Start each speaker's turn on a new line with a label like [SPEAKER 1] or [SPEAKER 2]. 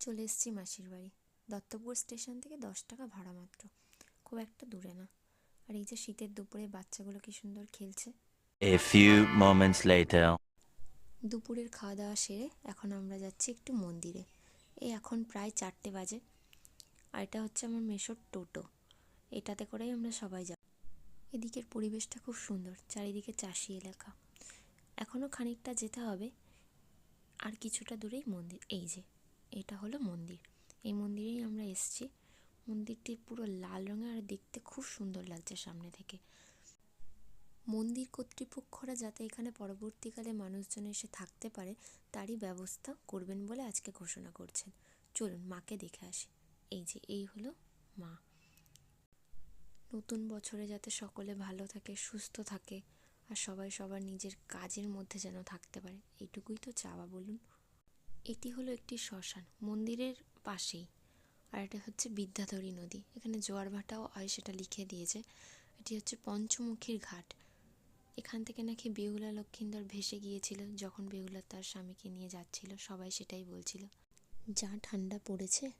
[SPEAKER 1] চলে এসেছি মাসির বাড়ি। দত্তপুর স্টেশন থেকে দশ টাকা ভাড়া মাত্র। খুব একটা দূরে না। আর এই যে শীতের দুপুরে বাচ্চাগুলো কি সুন্দর খেলছে।
[SPEAKER 2] A few moments later.
[SPEAKER 1] দুপুরের খাওয়া দাওয়া সেরে এখন আমরা যাচ্ছি একটু মন্দিরে। এই এখন প্রায় চারটে বাজে। আর এটা হচ্ছে আমার মেশোর টোটো। এটাতে করেই আমরা সবাই যাব। এদিকের পরিবেশটা খুব সুন্দর চারিদিকে চাষি এলাকা। এখনও খানিকটা যেতে হবে। আর কিছুটা দূরেই মন্দির এই যে। এটা হলো মন্দির। এই মন্দিরেই আমরা এসেছি। মন্দিরটি পুরো লাল রঙের আর দেখতে খুব সুন্দর লাগছে সামনে থেকে। মন্দির কর্তৃপক্ষরা যাতে এখানে পরবর্তীকালে মানুষজন এসে থাকতে পারে, তারই ব্যবস্থা করবেন বলে আজকে ঘোষণা করছেন। চলুন মাকে দেখে আসি। এই যে, এই হলো মা। নতুন বছরে যাতে সকলে ভালো থাকে, সুস্থ থাকে, আর সবাই সবার নিজের কাজের মধ্যে যেন থাকতে পারে, এইটুকুই তো চাওয়া। বলুন এটি হলো একটি শ্মশান, মন্দিরের পাশেই। আর এটা হচ্ছে বিদ্যাধরী নদী। এখানে জোয়ার ভাটাও হয়, সেটা লিখে দিয়েছে। এটি হচ্ছে পঞ্চমুখীর ঘাট। এখান থেকে নাকি বেহুলা লক্ষিন্দর ভেসে গিয়েছিল, যখন বেহুলা তার স্বামীকে নিয়ে যাচ্ছিল। সবাই সেটাই বলছিল। যা ঠান্ডা পড়েছে।